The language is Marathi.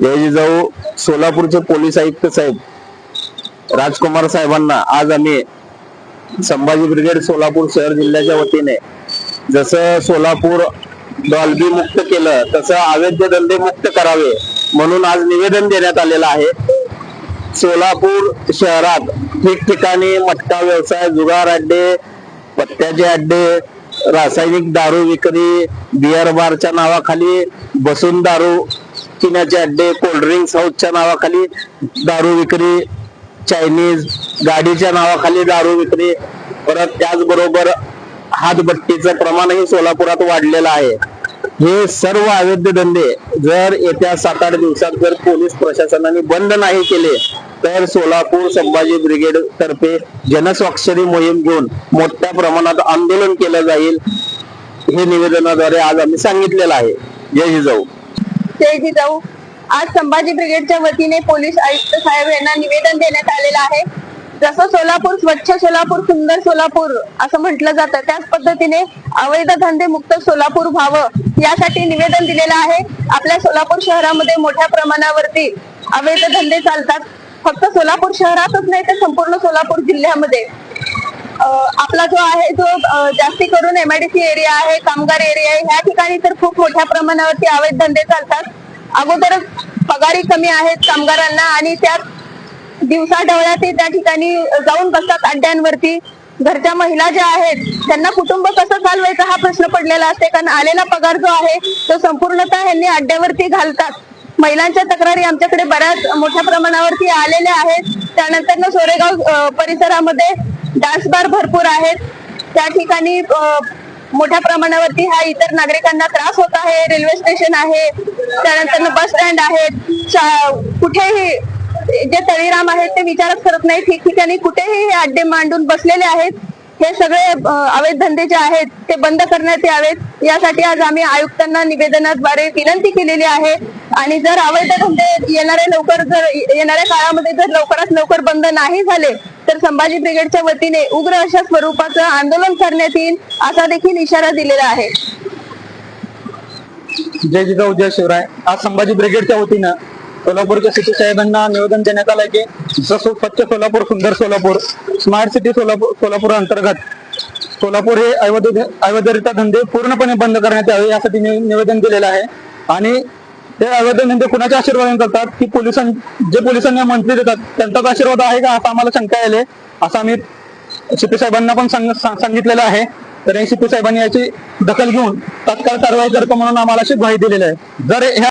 जाऊ जिजाऊ सोलापूरचे पोलीस आयुक्त साहेब राजकुमार साहेबांना आज आम्ही संभाजी ब्रिगेड सोलापूर शहर जिल्ह्याच्या वतीने जसं सोलापूर डॉल्बी मुक्त केलं तसं अवैध धंदे मुक्त करावे म्हणून आज निवेदन देण्यात आलेलं आहे. सोलापूर शहरात ठिकठिकाणी मटका व्यवसाय जुगार अड्डे पत्त्याचे अड्डे रासायनिक दारू विक्री बिअर बारच्या नावाखाली बसून दारू पिण्याचे अड्डे कोल्ड्रिंक्स हाऊसच्या नावाखाली दारू विक्री चायनीज गाडीच्या नावाखाली दारू विक्री परत त्याचबरोबर हातभट्टीचं प्रमाणही सोलापुरात वाढलेलं आहे. हे सर्व अवैध धंदे जर येत्या सात आठ दिवसात जर पोलीस प्रशासनाने बंद नाही केले तर सोलापूर संभाजी ब्रिगेड तर्फे जनस्वाक्षरी मोहीम घेऊन मोठ्या प्रमाणात आंदोलन केलं जाईल हे निवेदनाद्वारे आज आम्ही सांगितलेलं आहे. जय जिजाऊ जय जिजाऊ आज संभाजी ब्रिगेडच्या वतीने पोलीस आयुक्त साहेब यांना निवेदन देण्यात आलेलं आहे. जसं सोलापूर स्वच्छ सोलापूर सुंदर सोलापूर असं म्हटलं जातं त्याच पद्धतीने अवैध धंदे मुक्त सोलापूर व्हावं यासाठी निवेदन दिलेलं आहे. आपल्या सोलापूर शहरामध्ये मोठ्या प्रमाणावरती अवैध धंदे चालतात. फक्त सोलापूर शहरातच नाही तर संपूर्ण सोलापूर जिल्ह्यामध्ये. आपला जो आहे जो जास्ती करून एमआयडीसी एरिया आहे कामगार एरिया आहे ह्या ठिकाणी तर खूप मोठ्या प्रमाणावरती अवैध धंदे चालतात. अगोदरच पगारी कमी आहेत कामगारांना आणि त्यात दिवसा ढवळ्या ते त्या ठिकाणी जाऊन बसतात अड्ड्यांवरती घरच्या महिला ज्या आहेत त्यांना कुटुंब कसं चालवायचं हा प्रश्न पडलेला असते. कारण आलेला पगार जो आहे तो संपूर्णतः ह्यांनी अड्ड्यावरती घालतात. महिलांच्या तक्रारी आमच्याकडे बऱ्याच मोठ्या प्रमाणावरती आलेल्या आहेत. त्यानंतर ना सोरेगाव परिसरामध्ये डान्स बार भरपूर आहेत. त्या ठिकाणी मोठ्या प्रमाणावरती हा इतर नागरिकांना त्रास होत आहे. रेल्वे स्टेशन आहे. त्यानंतर बस स्टँड आहेत. शा- कुठेही जे तळीराम आहेत ते विचारच करत नाही ठिकठिकाणी कुठेही हे अड्डे मांडून बसलेले आहेत. हे सगळे अवैध धंदे जे आहेत ते बंद करण्यात यावेत. यासाठी आज आम्ही आयुक्तांना निवेदनाद्वारे विनंती केलेली आहे. आणि जर अवैध धंदे येणारे लवकर जर येणाऱ्या काळामध्ये जर लवकरात लवकर बंद नाही झाले संभाजी ब्रिगेडच्या वतीने उग्र अशा स्वरूपाचं आंदोलन करण्यात येईल असा देखील इशारा दिलेला आहे जय जिजाऊ जय शिवराय आज संभाजी ब्रिगेडच्या वतीनं सोलापूरच्या सिटी साहेबांना निवेदन देण्यात आलंय की जसं स्वच्छ सोलापूर सुंदर सोलापूर स्मार्ट सिटी सोलापूर सोलापूर अंतर्गत सोलापूर हे अवैध अवैधरित्या धंदे पूर्णपणे बंद करण्यात यावे यासाठी निवेदन दिलेलं आहे आणि हे अवैध कुणाच्या आशीर्वादाने करतात की पोलिसां जे पोलिसांना मंत्री देतात त्यांचाच आशीर्वाद आहे का? असं आम्हाला शंका आले असं आम्ही सीपी साहेबांना पण सांग- सांगितलेलं आहे. तर सीपी साहेबांनी याची दखल घेऊन तात्काळ कारवाई करतो म्हणून आम्हाला अशी ग्वाही दिलेली आहे. जर ह्या